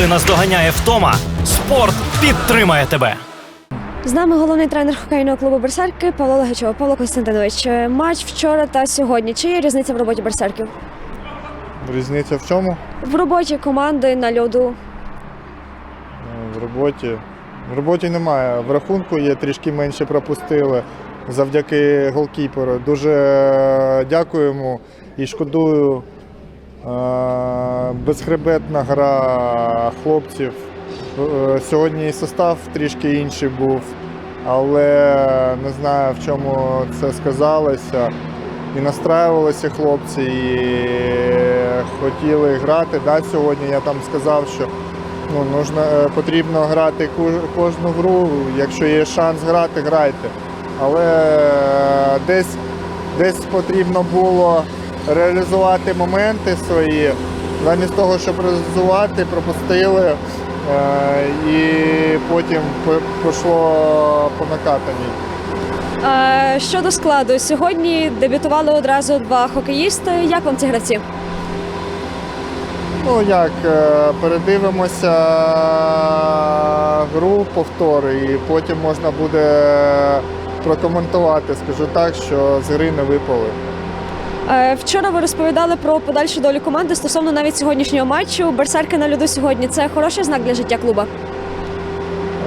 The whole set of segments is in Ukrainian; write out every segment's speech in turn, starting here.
Коли наздоганяє втома, спорт підтримає тебе. З нами головний тренер хокейного клубу Берсерки Павло Легачов. Павло Константинович, е, матч вчора та сьогодні. Чи є різниця в роботі берсерків? Різниця в чому? В роботі команди на льоду. Е, В роботі. В роботі немає. В рахунку є трішки менше пропустили завдяки голкіперу. Дуже е, дякуємо і шкодую. Е, Безхребетна гра хлопців. Е, Сьогодні состав трішки інший був, але не знаю в чому це сказалося. І настраювалися хлопці, і хотіли грати. Да, сьогодні я там сказав, що ну, нужно, е, потрібно грати кожну гру. Якщо є шанс грати, грайте. Але десь, десь потрібно було реалізувати моменти свої. Замість того, щоб реалізувати, пропустили. е, І потім пішло по накатаній. Е, Щодо складу, сьогодні дебютували одразу два хокеїсти. Як вам ці гравці? Ну як, е, передивимося гру повтори, і потім можна буде прокоментувати. Скажу так, що з гри не випали. Е, Вчора ви розповідали про подальшу долю команди стосовно навіть сьогоднішнього матчу. Берсерки на льоду сьогодні. Це хороший знак для життя клуба.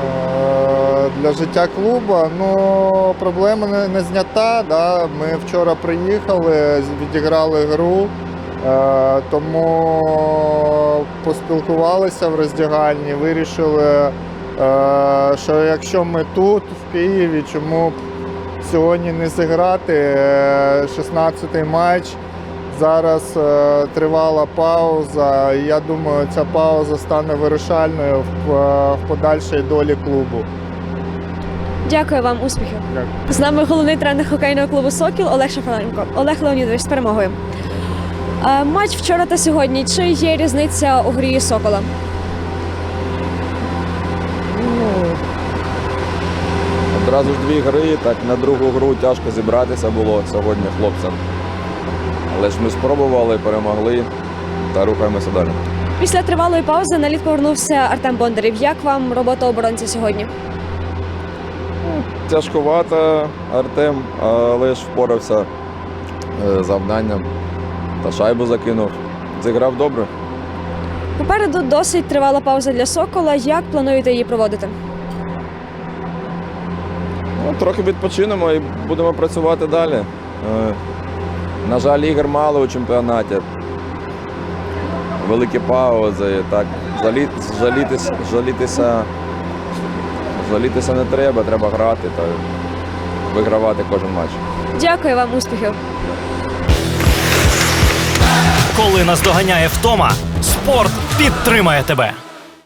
Е, Для життя клуба ну, проблема не, не знята. Да? Ми вчора приїхали, відіграли гру, е, тому поспілкувалися в роздягальні, вирішили, е, що якщо ми тут, в Києві, чому сьогодні не зіграти. Е, 16-й матч. Зараз е, тривала пауза. Я думаю, ця пауза стане вирішальною в, е, в подальшій долі клубу. Дякую вам, успіхів. Дякую. З нами головний тренер хокейного клубу Сокіл Олег Шафаленко. Олег Леонідович з перемогою. Е, Матч вчора та сьогодні. Чи є різниця у грі Сокола? Одразу ж дві гри, так на другу гру тяжко зібратися було сьогодні хлопцям. Але ж ми спробували, перемогли та рухаємося далі. Після тривалої паузи на лід повернувся Артем Бондарів. Як вам робота оборонця сьогодні? Тяжкувато Артем, але ж впорався е, з завданням та шайбу закинув. Зіграв добре. Попереду досить тривала пауза для Сокола. Як плануєте її проводити? Ну, трохи відпочинемо і будемо працювати далі. Е, На жаль, ігор мало у чемпіонаті. Великі паузи. Так, жалі, жалітися, жалітися, жалітися не треба, треба грати та вигравати кожен матч. Дякую вам, успіхів. Коли наздоганяє втома, спорт підтримає тебе.